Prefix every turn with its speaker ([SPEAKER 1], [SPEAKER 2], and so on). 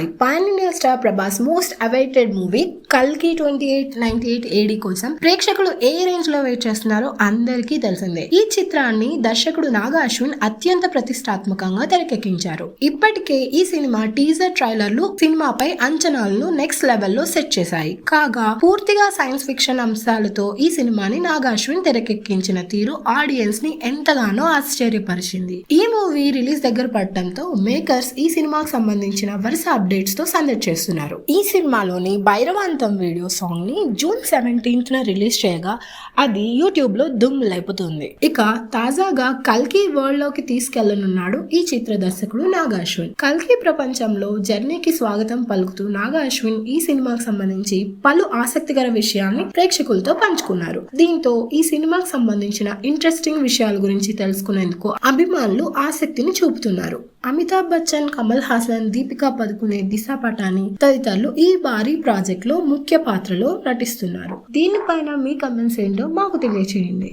[SPEAKER 1] Hi pan India star Prabhas most awaited movie కల్కి twenty eight ninety eight AD కోసం ప్రేక్షకులు ఏ రేంజ్లో wait చేస్తున్నారో అందరికీ తెలిసిందే. ఈ చిత్రాన్ని దర్శకుడు నాగా అశ్విన్ అత్యంత ప్రతిష్టాత్మకంగా తెరకెక్కించారు. ఇప్పటికే ఈ సినిమా టీజర్ ట్రైలర్లు సినిమాపై అంచనాలను నెక్స్ట్ లెవెల్లో సెట్ చేశాయి. కాగా పూర్తిగా సైన్స్ ఫిక్షన్ అంశాలతో ఈ సినిమాని నాగా అశ్విన్ తెరకెక్కించిన తీరు ఆడియన్స్ని ఎంతగానో ఆశ్చర్యపరిచింది. ఈ మూవీ రిలీజ్ దగ్గర పడటంతో మేకర్స్ ఈ సినిమాకు సంబంధించిన వరుస అప్డేట్స్తో సందడి చేస్తున్నారు. ఈ సినిమాలోని భైరవాంతం వీడియో సాంగ్ని జూన్ సెవెంటీన్త్ న రిలీజ్ చేయగా అది యూట్యూబ్లో దుమ్ లేపుతుంది. ఇక తాజాగా కల్కి వరల్డ్లోకి తీసుకెళ్ళనున్నాడు ఈ చిత్ర దర్శకుడు నాగా అశ్విన్ కల్కి ప్రపంచంలో జర్నీకి స్వాగతం పలుకుతూ నాగా అశ్విన్ ఈ సినిమాకు సంబంధించి పలు ఆసక్తికర విషయాల్ని ప్రేక్షకులతో పంచుకున్నారు. దీంతో ఈ సినిమాకు సంబంధించిన ఇంట్రెస్టింగ్ విషయాల గురించి తెలుసుకునేందుకు అభిమానులు ఆసక్తిని చూపుతున్నారు. అమితాబ్ బచ్చన్ కమల్ హాసన్ దీపికా పదుకునే దిశా పటాని తదితరులు ఈ భారీ ప్రాజెక్ట్లో ముఖ్య పాత్రలో నటిస్తున్నారు. దీనిపైన మీ కమెంట్స్ ఏంటో మాకు తెలియచేయండి.